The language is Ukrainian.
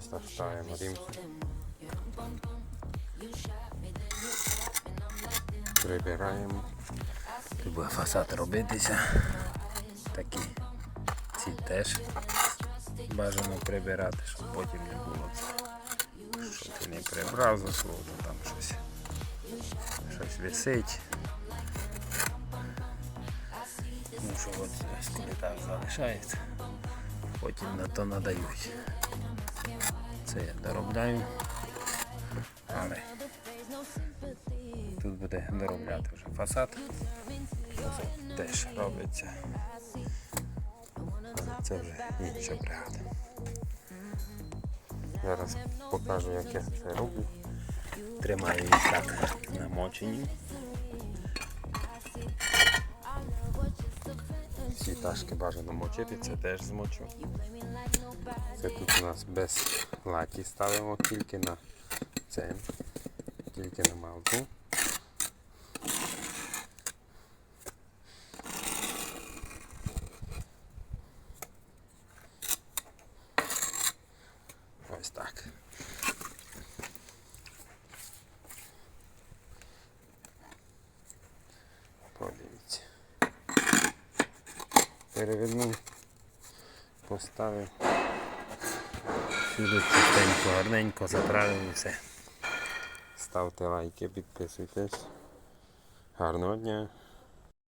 Ось так ставимо рімки. Прибираємо. Тут фасад робитися. Такі ці теж бажано прибирати, щоб потім не було. Що ти не прибрав за слово, там щось, щось висить. Ну що от коли так залишається, потім на то надають. Це я доробляю. Але тут буде доробляти вже фасад. Фасад теж робиться. Але це вже інша бригада. Зараз покажу, як я це роблю. Тримаю їх так намочені. Всі ташки бажано мочити, це теж змочу. Це тут у нас без лаки ставимо тільки на це, тільки на малку. Ось так. Подивіться. Перевернув, поставив. Сюди чистенько, гарненько заправив все. Ставте лайки, підписуйтесь. Гарного дня!